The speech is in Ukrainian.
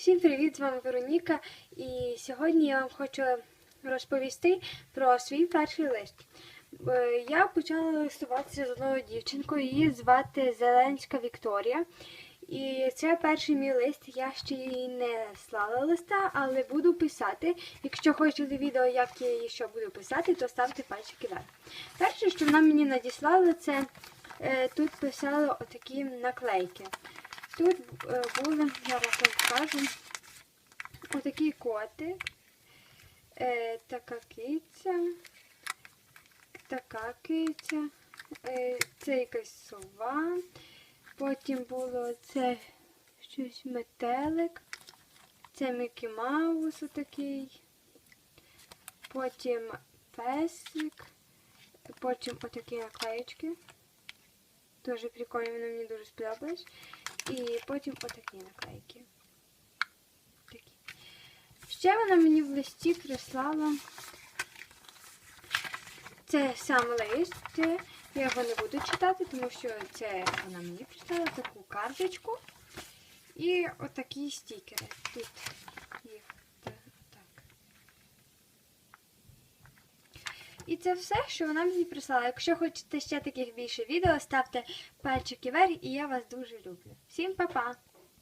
Всім привіт! З вами Вероніка. І сьогодні я вам хочу розповісти про свій перший лист. Е, Я почала листуватися з одною дівчинкою, її звати Зеленська Вікторія. І це перший мій лист. Я ще їй не слала листа, але буду писати. Якщо хочете відео, як я її що буду писати, то ставте пальчики вверх. Перше, що вона мені надіслала, це е, тут писали отакі наклейки. Тут е, були, зараз вам покажу, отакий котик, е, така киця, така киця, е, це якась сова, потім було це щось метелик, це Мікі Маус отакий, потім песик, потім отакі наклеєчки. Дуже прикольно, вони мені дуже сподобались. І потім отакі наклейки. Такі. Ще вона мені в листі прислала. Це сам лист. Я його не буду читати, тому що це вона мені прислала таку карточку. І отакі стікери. Тут їх І це все, що вона мені прислала. Якщо хочете ще таких більше відео, ставте пальчики вверх і я вас дуже люблю. Всім па-па!